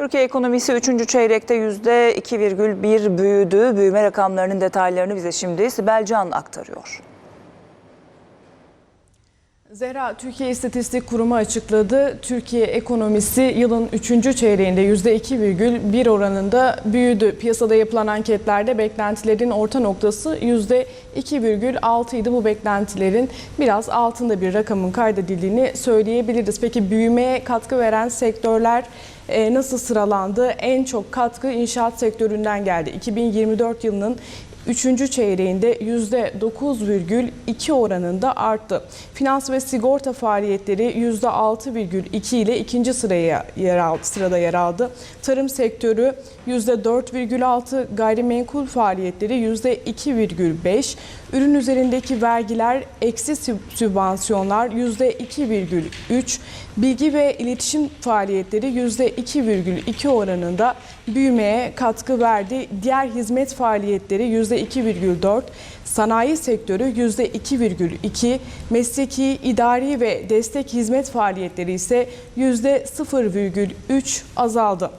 Türkiye ekonomisi 3. çeyrekte %2,1 büyüdü. Büyüme rakamlarının detaylarını bize şimdi Sibel Can aktarıyor. Zehra Türkiye İstatistik Kurumu açıkladı. Türkiye ekonomisi yılın 3. çeyreğinde %2,1 oranında büyüdü. Piyasada yapılan anketlerde beklentilerin orta noktası %2,6 idi. Bu beklentilerin biraz altında bir rakamın kaydedildiğini söyleyebiliriz. Peki büyümeye katkı veren sektörler e, nasıl sıralandı? En çok katkı inşaat sektöründen geldi. 2024 yılının Üçüncü çeyreğinde %9,2 oranında arttı. Finans ve sigorta faaliyetleri %6,2 ile ikinci sıraya yer aldı, sırada yer aldı. Tarım sektörü %4,6, gayrimenkul faaliyetleri %2,5, ürün üzerindeki vergiler eksi sübvansiyonlar %2,3, bilgi ve iletişim faaliyetleri %2,2 oranında büyümeye katkı verdi. Diğer hizmet faaliyetleri %2,4, sanayi sektörü %2,2, mesleki, idari ve destek hizmet faaliyetleri ise %0,3 azaldı.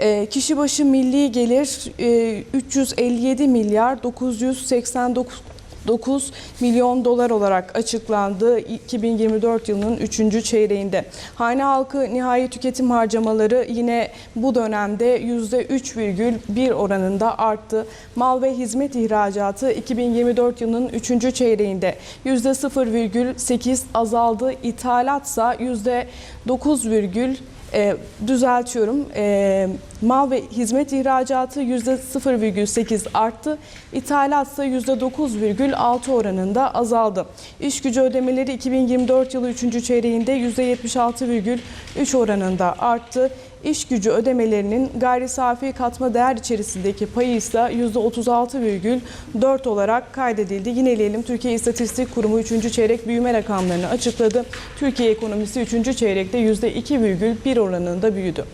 E, Kişi başı milli gelir e, 357 milyar 989 9 milyon dolar olarak açıklandı 2024 yılının 3. çeyreğinde. Hane halkı nihai tüketim harcamaları yine bu dönemde %3,1 oranında arttı. Mal ve hizmet ihracatı 2024 yılının 3. çeyreğinde %0,8 azaldı. İthalatsa %9, e, düzeltiyorum. E, mal ve hizmet ihracatı %0,8 arttı. İthalat ise %9,6 oranında azaldı. İş gücü ödemeleri 2024 yılı 3. çeyreğinde %76,3 oranında arttı. İş gücü ödemelerinin gayri safi katma değer içerisindeki payı ise %36,4 olarak kaydedildi. Yineleyelim Türkiye İstatistik Kurumu 3. çeyrek büyüme rakamlarını açıkladı. Türkiye ekonomisi 3. çeyrekte %2,1 oranında büyüdü.